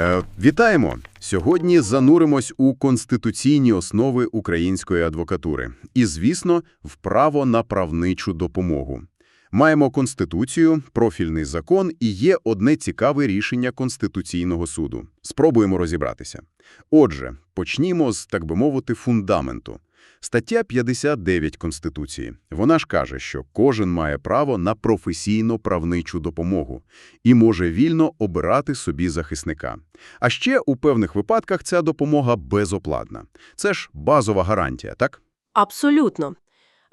Е, вітаємо! Сьогодні зануримось у конституційні основи української адвокатури. І, звісно, в право на правничу допомогу. Маємо Конституцію, профільний закон і є одне цікаве рішення Конституційного суду. Спробуємо розібратися. Отже, почнімо з, так би мовити, фундаменту. Стаття 59 Конституції. Вона ж каже, що кожен має право на професійно правничу допомогу і може вільно обирати собі захисника. А ще у певних випадках ця допомога безоплатна. Це ж базова гарантія, так? Абсолютно.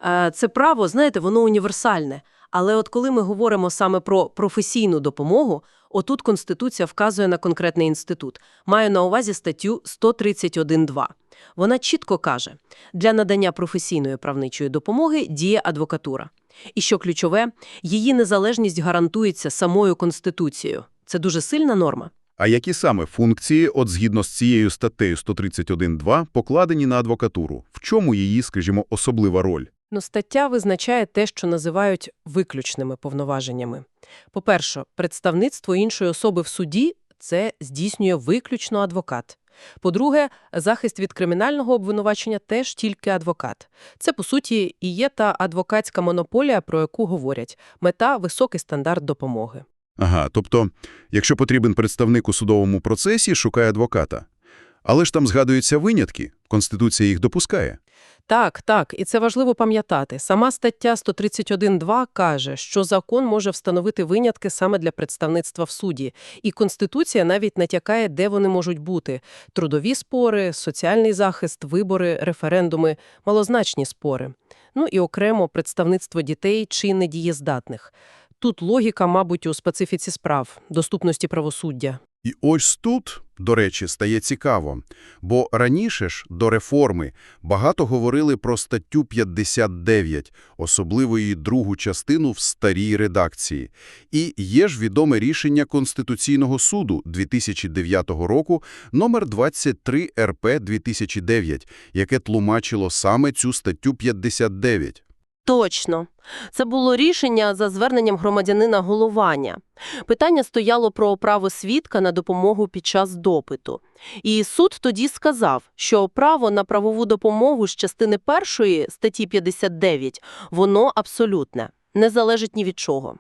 Е, Це право, знаєте, воно універсальне. Але от коли ми говоримо саме про професійну допомогу, отут Конституція вказує на конкретний інститут. Маю на увазі статтю 131.2. Вона чітко каже, для надання професійної правничої допомоги діє адвокатура. І що ключове, її незалежність гарантується самою Конституцією. Це дуже сильна норма. А які саме функції, от згідно з цією статтею 131.2, покладені на адвокатуру? В чому її, скажімо, особлива роль? Ну, стаття визначає те, що називають виключними повноваженнями. По-перше, представництво іншої особи в суді – це здійснює виключно адвокат. По-друге, захист від кримінального обвинувачення теж тільки адвокат. Це, по суті, і є та адвокатська монополія, про яку говорять. Мета – високий стандарт допомоги. Ага, тобто, якщо потрібен представник у судовому процесі, шукає адвоката. Але ж там згадуються винятки, Конституція їх допускає. Так, так, і це важливо пам'ятати. Сама стаття 131.2 каже, що закон може встановити винятки саме для представництва в суді. І Конституція навіть натякає, де вони можуть бути. Трудові спори, соціальний захист, вибори, референдуми, малозначні спори. Ну і окремо представництво дітей чи недієздатних. Тут логіка, мабуть, у специфіці справ, доступності правосуддя. І ось тут, до речі, стає цікаво, бо раніше ж, до реформи, багато говорили про статтю 59, особливо її другу частину в старій редакції. І є ж відоме рішення Конституційного суду 2009 року номер 23 РП 2009, яке тлумачило саме цю статтю 59. Точно. Це було рішення за зверненням громадянина головання. Питання стояло про право свідка на допомогу під час допиту. І суд тоді сказав, що право на правову допомогу з частини першої статті 59, воно абсолютне, не залежить ні від чого.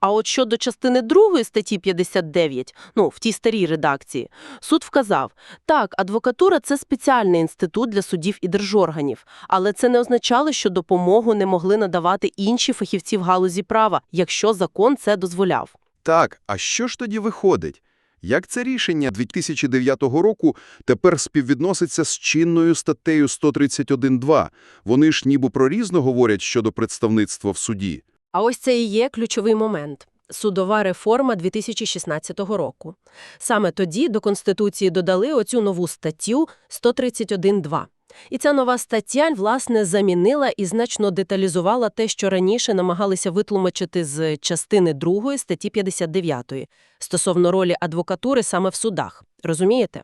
А от щодо частини другої статті 59, ну, в тій старій редакції, суд вказав, так, адвокатура – це спеціальний інститут для судів і держорганів, але це не означало, що допомогу не могли надавати інші фахівці в галузі права, якщо закон це дозволяв. Так, а що ж тоді виходить? Як це рішення 2009 року тепер співвідноситься з чинною статтею 131.2? Вони ж ніби про різно говорять щодо представництва в суді. А ось це і є ключовий момент. Судова реформа 2016 року. Саме тоді до Конституції додали оцю нову статтю 131.2. І ця нова стаття, власне, замінила і значно деталізувала те, що раніше намагалися витлумачити з частини 2 статті 59 стосовно ролі адвокатури саме в судах. Розумієте?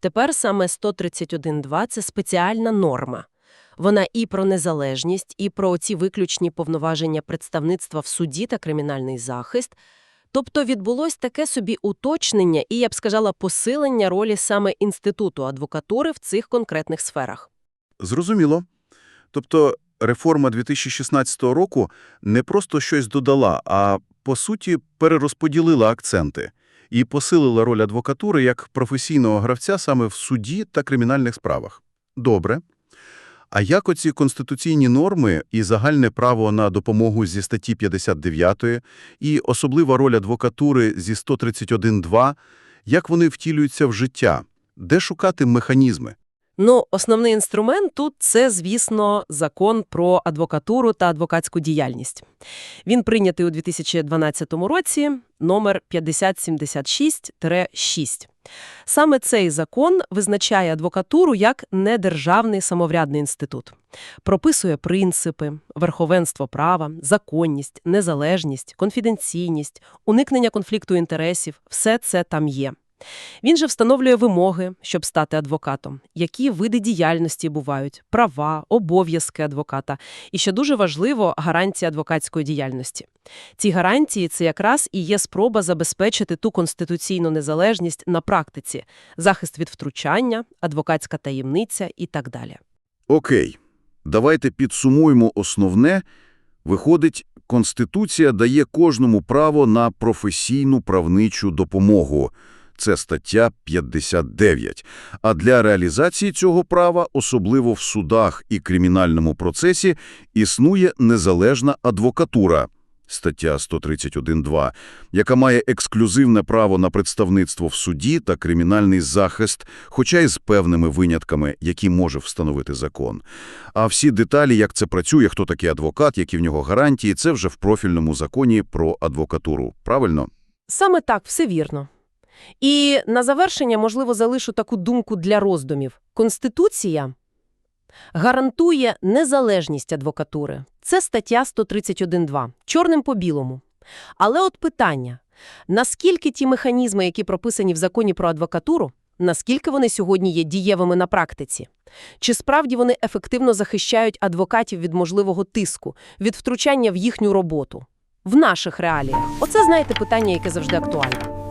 Тепер саме 131.2 – це спеціальна норма. Вона і про незалежність, і про ці виключні повноваження представництва в суді та кримінальний захист. Тобто відбулось таке собі уточнення і, я б сказала, посилення ролі саме інституту адвокатури в цих конкретних сферах. Зрозуміло. Тобто реформа 2016 року не просто щось додала, а, по суті, перерозподілила акценти і посилила роль адвокатури як професійного гравця саме в суді та кримінальних справах. Добре. А як оці конституційні норми і загальне право на допомогу зі статті 59 і особлива роль адвокатури зі 131.2, як вони втілюються в життя? Де шукати механізми? Ну, основний інструмент тут – це, звісно, закон про адвокатуру та адвокатську діяльність. Він прийнятий у 2012 році, номер 5076-6. Саме цей закон визначає адвокатуру як недержавний самоврядний інститут. Прописує принципи, верховенство права, законність, незалежність, конфіденційність, уникнення конфлікту інтересів – все це там є. Він же встановлює вимоги, щоб стати адвокатом, які види діяльності бувають, права, обов'язки адвоката. І, що дуже важливо, гарантія адвокатської діяльності. Ці гарантії – це якраз і є спроба забезпечити ту конституційну незалежність на практиці, захист від втручання, адвокатська таємниця і так далі. Окей, давайте підсумуємо основне. Виходить, Конституція дає кожному право на професійну правничу допомогу. Це стаття 59. А для реалізації цього права, особливо в судах і кримінальному процесі, існує незалежна адвокатура. Стаття 131.2, яка має ексклюзивне право на представництво в суді та кримінальний захист, хоча й з певними винятками, які може встановити закон. А всі деталі, як це працює, хто такий адвокат, які в нього гарантії, це вже в профільному законі про адвокатуру. Правильно? Саме так, все вірно. І на завершення, можливо, залишу таку думку для роздумів. Конституція гарантує незалежність адвокатури. Це стаття 131.2, чорним по білому. Але от питання, наскільки ті механізми, які прописані в законі про адвокатуру, наскільки вони сьогодні є дієвими на практиці? Чи справді вони ефективно захищають адвокатів від можливого тиску, від втручання в їхню роботу? В наших реаліях. Оце, знаєте, питання, яке завжди актуальне.